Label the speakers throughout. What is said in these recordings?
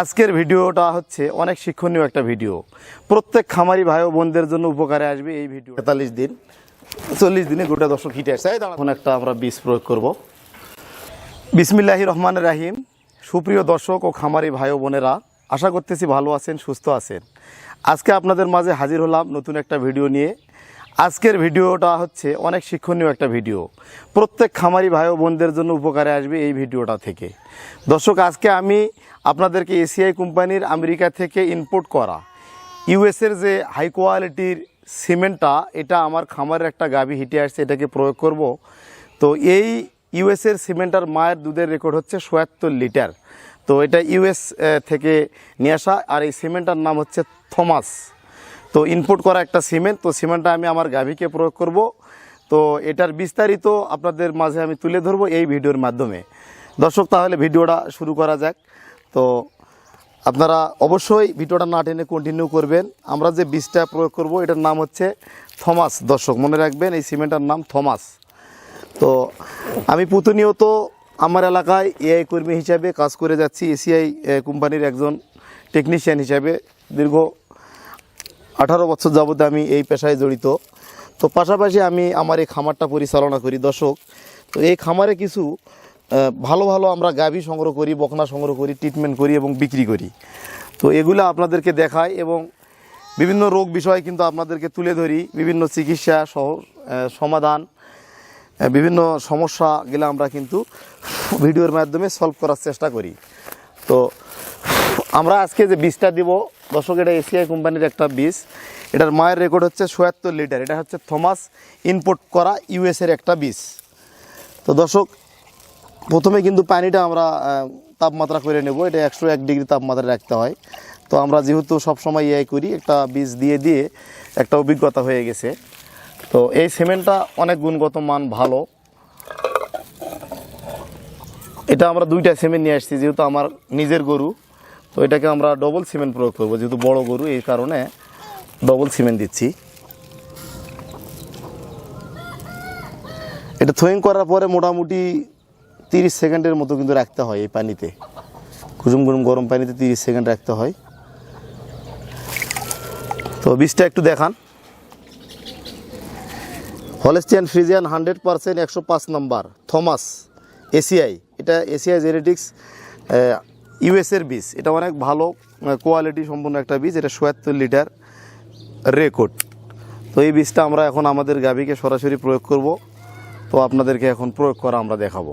Speaker 1: আজকের ভিডিওটা হচ্ছে অনেক শিক্ষণীয় একটা ভিডিও। প্রত্যেক খামারি ভাই ও বোনদের জন্য উপকারে আসবে এই ভিডিও তেতাল্লিশ দিন চল্লিশ দিনে গোটা দর্শক হিটে আসছে। এখন একটা আমরা বীজ প্রয়োগ করব। বিসমিল্লাহি রহমান রাহিম। সুপ্রিয় দর্শক ও খামারি ভাই ও বোনেরা আশা করতেছি ভালো আছেন সুস্থ আছেন। আজকে আপনাদের মাঝে হাজির হলাম নতুন একটা ভিডিও নিয়ে। আজকের ভিডিওটা হচ্ছে অনেক শিক্ষণীয় একটা ভিডিও। প্রত্যেক খামারি ভাই ও বোনদের জন্য উপকারে আসবে এই ভিডিওটা থেকে। দর্শক, আজকে আমি আপনাদেরকে এসিআই কোম্পানির আমেরিকা থেকে ইম্পোর্ট করা ইউএসের যে হাই কোয়ালিটির সিমেন্টটা, এটা আমার খামারের একটা গাভী হিটে আসছে, এটাকে প্রয়োগ করব। তো এই ইউএসের সিমেন্টার মায়ের দুধের রেকর্ড হচ্ছে সোয়াত্তর লিটার। তো এটা ইউএস থেকে নিয়ে আসা, আর এই সিমেন্টটার নাম হচ্ছে থমাস। তো ইনপুট করা একটা সিমেন্ট তো সিমেন্টটা আমি আমার গাভীকে প্রয়োগ করব। তো এটার বিস্তারিত আপনাদের মাঝে আমি তুলে ধরবো এই ভিডিওর মাধ্যমে। দর্শক, তাহলে ভিডিওটা শুরু করা যাক। তো আপনারা অবশ্যই ভিডিওটা না টেনে কন্টিনিউ করবেন। আমরা যে বীজটা প্রয়োগ করব, এটার নাম হচ্ছে থমাস। দর্শক, মনে রাখবেন এই সিমেন্টের নাম থমাস। তো আমি প্রতিনিয়ত আমার এলাকায় এআই কর্মী হিসাবে কাজ করে যাচ্ছি। এসিআই কোম্পানির একজন টেকনিশিয়ান হিসাবে দীর্ঘ আঠারো বছর যাবত আমি এই পেশায় জড়িত। তো পাশাপাশি আমি আমার এই খামারটা পরিচালনা করি দর্শক। তো এই খামারে কিছু ভালো ভালো আমরা গাভী সংগ্রহ করি, বকনা সংগ্রহ করি ট্রিটমেন্ট করি এবং বিক্রি করি। তো এগুলো আপনাদেরকে দেখাই এবং বিভিন্ন রোগ বিষয়ে কিন্তু আপনাদেরকে তুলে ধরি। বিভিন্ন চিকিৎসা সহ সমাধান বিভিন্ন সমস্যাগুলো আমরা কিন্তু ভিডিওর মাধ্যমে সলভ করার চেষ্টা করি। তো আমরা আজকে যে বীজটা দিব দর্শক, এটা এসিআই কোম্পানির একটা বীজ। এটার মায়ের রেকর্ড হচ্ছে সোয়াত্তর লিটার। এটা হচ্ছে থমাস ইনপুট করা ইউএসের একটা বীজ। তো দর্শক, প্রথমে কিন্তু পানিটা আমরা তাপমাত্রা করে নেব। এটা একশো এক ডিগ্রি তাপমাত্রা রাখতে হয়। তো আমরা যেহেতু সবসময় ইয়ে করি, একটা বীজ দিয়ে দিয়ে একটা অভিজ্ঞতা হয়ে গেছে। তো এই সিমেন্টটা অনেক গুণগত মান ভালো। এটা আমরা দুইটা সিমেন্ট নিয়ে আসছি, যেহেতু আমার নিজের গরু। তো এটাকে আমরা ডবল সিমেন্ট প্রয়োগ করব, যেহেতু বড় গরু, এই কারণে ডবল সিমেন্ট দিচ্ছি। এটা থোয়িং করার পরে মোটামুটি তিরিশ সেকেন্ডের মতো কিন্তু রাখতে হয় এই পানিতে। কুসুম কুসুম গরম পানিতে তিরিশ সেকেন্ড রাখতে হয়। তো বীজটা একটু দেখান। হলেস্টিয়ান ফ্রিজিয়ান হান্ড্রেড পার্সেন্ট একশো পাঁচ নাম্বার, থমাস, এসিআই। এটা এসিআই জেনেটিক্স ইউএসের বীজ। এটা অনেক ভালো কোয়ালিটি সম্পন্ন একটা বীজ। এটা সোয়াত্তর লিটার রেকর্ড তো এই বীজটা আমরা এখন আমাদের গাভীকে সরাসরি প্রয়োগ করব। তো আপনাদেরকে এখন প্রয়োগ করা আমরা দেখাবো।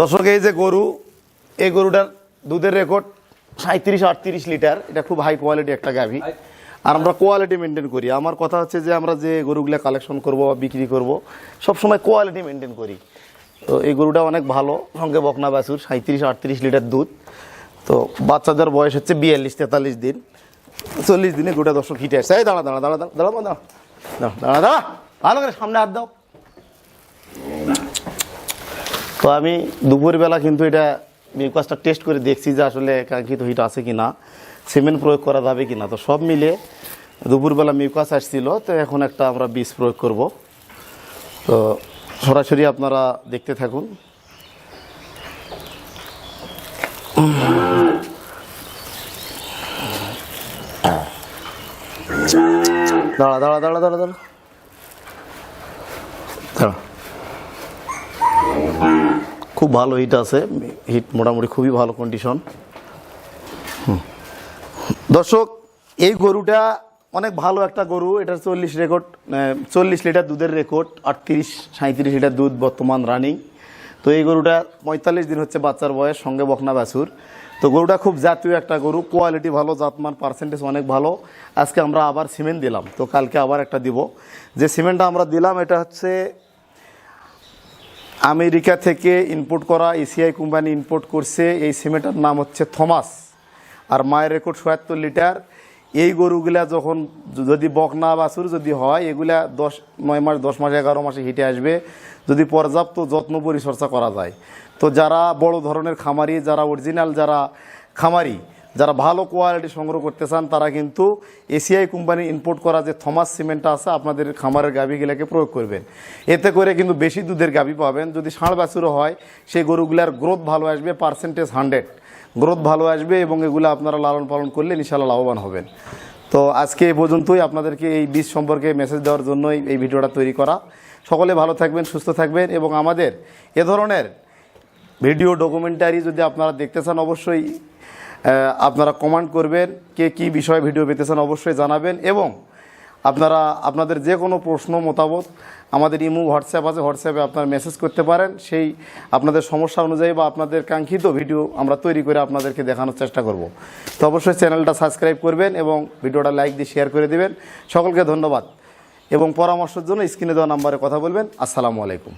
Speaker 1: দর্শক, এই যে গরু, এই গরুটার দুধের রেকর্ড সাঁত্রিশ আটত্রিশ লিটার। এটা খুব হাই কোয়ালিটি একটা গাভী। আর আমরা কোয়ালিটি মেনটেন করি। আমার কথা হচ্ছে যে আমরা যে গরুগুলো কালেকশন করব বা বিক্রি করব, সবসময় কোয়ালিটি মেনটেন করি। তো এই গরুটা অনেক ভালো, সঙ্গে বকনা বাছুর সাঁত্রিশ আটত্রিশ লিটার দুধ। তো বাচ্চাদের বয়স হচ্ছে বিয়াল্লিশ, তেতাল্লিশ দিন। চল্লিশ দিনে গোটা দর্শক হিটে আসছে। দাঁড়া দাঁড়া দাঁড়া দাঁড়া দাঁড়া দাঁড়া দাঁড়া দাঁড়া ভালো করে সামনে হাত দাও। তো আমি দুপুরবেলা কিন্তু এটা মিউকাসটা টেস্ট করে দেখছি যে আসলে কাঙ্ক্ষিত হিট আছে কি না সিমেন্ট প্রয়োগ করা যাবে কি না তো সব মিলে দুপুরবেলা মিউকাস আসছিল, তো এখন একটা আমরা বীজ প্রয়োগ করব। তো সরাসরি আপনারা দেখতে থাকুন। দাঁড়া দাঁড়া দাঁড়া দাঁড়া দাঁড়া। দাঁড়া। খুব ভালো হিট আছে হিট মোটামুটি খুবই ভালো কন্ডিশন দর্শক, এই গরুটা অনেক ভালো একটা গরু। এটা চল্লিশ রেকর্ড চল্লিশ লিটার দুধের রেকর্ড আটত্রিশ সাঁত্রিশ লিটার দুধ বর্তমান রানিং তো এই গরুটা পঁয়তাল্লিশ দিন হচ্ছে বাচ্চার বয়স, সঙ্গে বকনা বাছুর। তো গরুটা খুব জাতীয় একটা গরু কোয়ালিটি ভালো, জাতমান পার্সেন্টেজ অনেক ভালো। আজকে আমরা আবার সিমেন্ট দিলাম, তো কালকে আবার একটা দিব। যে সিমেন্টটা আমরা দিলাম, এটা হচ্ছে আমেরিকা থেকে ইম্পোর্ট করা, এসিআই কোম্পানি ইম্পোর্ট করছে। এই সিমেন্টের নাম হচ্ছে থমাস। আর মায়ের রেকর্ড সোয়াত্তর লিটার। এই গরুগুলা যখন যদি বকনা বাছুর যদি হয়, এগুলা দশ, নয় মাস, দশ মাস, এগারো মাসে হিটে আসবে, যদি পর্যাপ্ত যত্ন পরিচর্যা করা যায়। তো যারা বড় ধরনের খামারি, যারা অরিজিনাল যারা খামারি, যারা ভালো কোয়ালিটি সংগ্রহ করতে চান, তারা কিন্তু এসিআই কোম্পানি ইম্পোর্ট করা যে থমাস সিমেন্টটা আছে, আপনাদের খামারের গাভীগুলোকে প্রয়োগ করবেন। এতে করে কিন্তু বেশি দুধের গাভী পাবেন। যদি ষাঁড় বাছুরও হয়, সেই গরুগুলার গ্রোথ ভালো আসবে পার্সেন্টেজ হান্ড্রেড গ্রোথ ভালো আসবে এবং এগুলো আপনারা লালন পালন করলে ইনশাল্লাহ লাভবান হবেন। তো আজকে এই পর্যন্তই। আপনাদেরকে এই বীজ সম্পর্কে মেসেজ দেওয়ার জন্যই এই ভিডিওটা তৈরি করা। সকলে ভালো থাকবেন, সুস্থ থাকবেন এবং আমাদের এ ধরনের ভিডিও ডকুমেন্টারি যদি আপনারা দেখতে চান, অবশ্যই আপনারা কমেন্ট করবেন, কে কী বিষয়ে ভিডিও পেতে চান অবশ্যই জানাবেন এবং আপনারা আপনাদের যে কোনো প্রশ্ন, মতামত আমাদের ইমু, হোয়াটসঅ্যাপ আছে, হোয়াটসঅ্যাপে আপনারা মেসেজ করতে পারেন। সেই আপনাদের সমস্যা অনুযায়ী বা আপনাদের কাঙ্ক্ষিত ভিডিও আমরা তৈরি করে আপনাদেরকে দেখানোর চেষ্টা করব। তো অবশ্যই চ্যানেলটা সাবস্ক্রাইব করবেন এবং ভিডিওটা লাইক দিয়ে শেয়ার করে দেবেন। সকলকে ধন্যবাদ। এবং পরামর্শের জন্য স্ক্রিনে দেওয়া নাম্বারে কথা বলবেন। আসসালামু আলাইকুম।